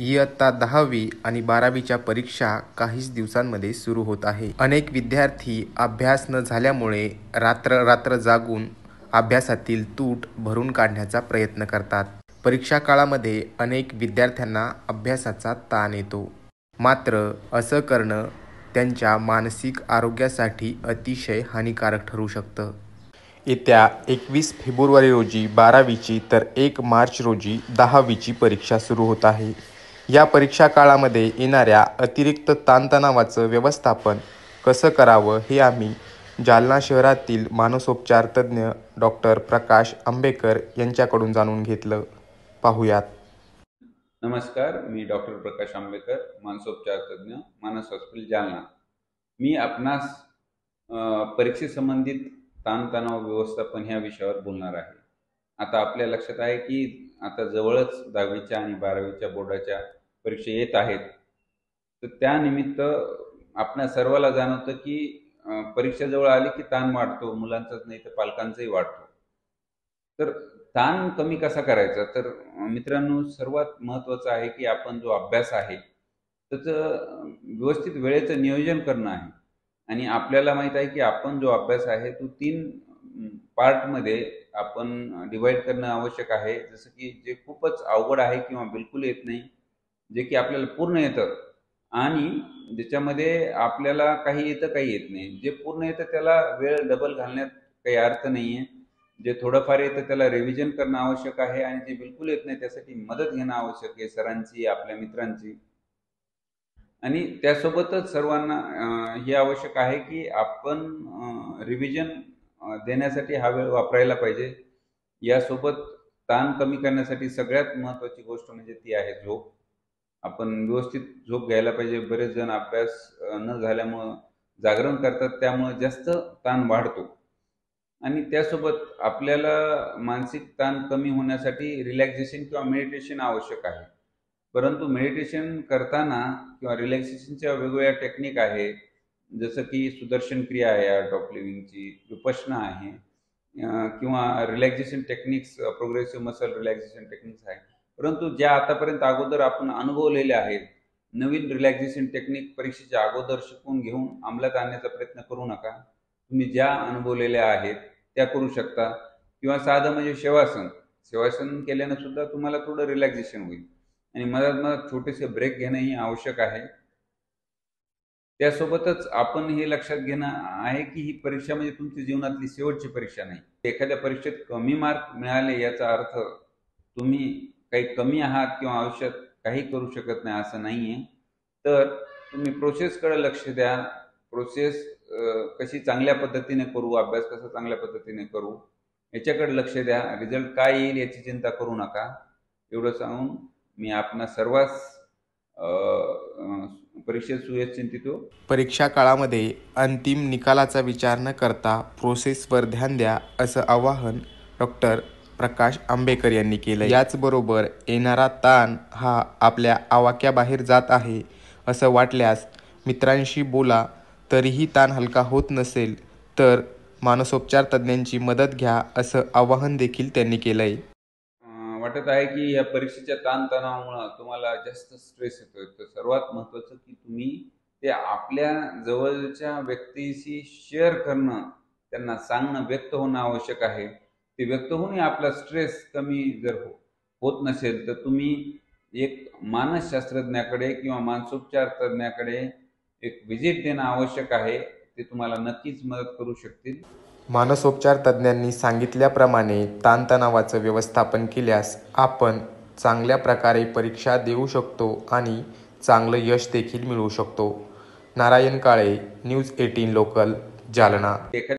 इयत्ता दहावी आणि बारावीच्या परीक्षा काहीच दिवसांमध्ये सुरू होत आहे. अनेक विद्यार्थी अभ्यास न झाल्यामुळे रात्र रात्र जागून अभ्यासातील तूट भरून काढण्याचा प्रयत्न करतात. परीक्षा काळामध्ये अनेक विद्यार्थ्यांना अभ्यासाचा ताण येतो. मात्र असं करणं त्यांच्या मानसिक आरोग्यासाठी अतिशय हानिकारक ठरू शकतं. येत्या एकवीस फेब्रुवारी रोजी बारावीची तर एक मार्च रोजी दहावीची परीक्षा सुरू होत आहे. या परीक्षा काळामध्ये येणाऱ्या अतिरिक्त ताणतणावाचं व्यवस्थापन कसं करावं हे आम्ही जालना शहरातील मानसोपचार तज्ज्ञ डॉक्टर प्रकाश आंबेकर यांच्याकडून जाणून घेतलं. पाहूयात. नमस्कार मी डॉक्टर प्रकाश आंबेकर मानसोपचार तज्ज्ञ मानस हॉस्पिटल जालना. मी आपणास परीक्षेसंबंधित ताणतणाव व्यवस्थापन ह्या विषयावर बोलणार आहे. आता आपल्या लक्षात आहे की आता जवळच दहावीच्या आणि बारावीच्या बोर्डाच्या परीक्षा येत आहेत. तर त्यानिमित्त आपणा सर्वाला जाणवतं की परीक्षा जवळ आली की ताण वाढतो मुलांचाच नाही तर पालकांचाही वाढतो. तर ताण कमी कसा करायचा? तर मित्रांनो सर्वात महत्त्वाचं आहे की आपण जो अभ्यास आहे त्याचं व्यवस्थित वेळेचं नियोजन करणं आहे. आणि आपल्याला माहीत आहे की आपण जो अभ्यास आहे तो तीन पार्टमध्ये आपण डिवाईड करणं आवश्यक आहे. जसं की जे खूपच अवघड आहे किंवा बिलकुल येत नाही जे की आपल्याला पूर्ण येतं. आणि ज्याच्यामध्ये आपल्याला काही येतं काही येत नाही. जे पूर्ण येतं त्याला वेळ डबल घालण्यात काही अर्थ नाही आहे जे थोडंफार येतं त्याला रिव्हिजन करणं आवश्यक आहे आणि जे बिलकुल येत नाही त्यासाठी मदत घेणं आवश्यक आहे सरांची आपल्या मित्रांची. आणि त्यासोबतच सर्वांना हे आवश्यक आहे की आपण रिव्हिजन देण्यासाठी हा वेळ वापरायला पाहिजे. यासोबत ताण कमी करण्यासाठी सगळ्यात महत्त्वाची गोष्ट म्हणजे ती आहे झोप. आपण व्यवस्थित झोप घ्यायला पाहिजे. बरेच जण अभ्यास न झाल्यामुळं जागरण करतात. त्यामुळं जास्त ताण वाढतो. आणि त्यासोबत आपल्याला मानसिक ताण कमी होण्यासाठी रिलॅक्झेशन किंवा मेडिटेशन आवश्यक आहे. परंतु मेडिटेशन करताना किंवा रिलॅक्सेशनच्या वेगवेगळ्या टेक्निक आहे. जसं की सुदर्शन क्रिया आहे आर्ट ऑफ लिव्हिंगची उपशना आहे. किंवा relaxation techniques progressive muscle relaxation techniques आहे. परंतु ज्या आतापर्यंत अगोदर आपण अनुभवलेल्या आहेत नवीन रिलॅक्झेशन टेक्निक परीक्षेच्या अगोदर शिकून घेऊन अंमलात आणण्याचा प्रयत्न करू नका. तुम्ही ज्या अनुभवलेल्या आहेत त्या करू शकता. किंवा साधं म्हणजे शेवासन. शेवासन केल्यानं सुद्धा तुम्हाला थोडं रिलॅक्झेशन होईल. आणि मधात मधात छोटेसे ब्रेक घेणंही आवश्यक आहे. त्यासोबतच आपण हे लक्षात घेणं आहे की ही परीक्षा म्हणजे तुमच्या जीवनातली शेवटची परीक्षा नाही. एखाद्या परीक्षेत कमी मार्क मिळाले याचा अर्थ तुम्ही काही कमी आहात किंवा आयुष्यात काही करू शकत नाही असं नाही आहे तर तुम्ही प्रोसेसकडे लक्ष द्या. प्रोसेस कशी चांगल्या पद्धतीने करू अभ्यास कसा चांगल्या पद्धतीने करू याच्याकडे लक्ष द्या. रिझल्ट काय येईल याची चिंता करू नका. एवढं सांगून मी आपणा सर्वांस परीक्षेत सुयश चिंतितो परीक्षा काळामध्ये अंतिम निकालाचा विचार न करता प्रोसेसवर ध्यान द्या असं आवाहन डॉक्टर प्रकाश आंबेकर यांनी केलं याचबरोबर येणारा ताण हा आपल्या आवाक्याबाहेर जात आहे असं वाटल्यास मित्रांशी बोला तरीही ताण हलका होत नसेल तर मानसोपचार तज्ज्ञांची मदत घ्या असं आवाहन देखील त्यांनी केलं आहे वाटत आहे की या परीक्षेच्या ताणतणावामुळं तुम्हाला जास्त स्ट्रेस येतोय. तर सर्वात महत्त्वाचं की तुम्ही ते आपल्या जवळच्या व्यक्तीशी शेअर करणं त्यांना सांगणं व्यक्त होणं आवश्यक आहे. ते व्यक्त होऊनही आपला स्ट्रेस कमी जर हो होत नसेल तर तुम्ही एक मानसशास्त्रज्ञाकडे किंवा मानसोपचार तज्ज्ञाकडे एक व्हिजिट देणं आवश्यक आहे. ते तुम्हाला नक्कीच मदत करू शकतील. मानसोपचार तज्ज्ञांनी सांगितल्याप्रमाणे ताणतणावाचं व्यवस्थापन केल्यास आपण चांगल्या प्रकारे परीक्षा देऊ शकतो आणि चांगलं यश देखील मिळवू शकतो. Narayan Kale news eighteen local Jalna.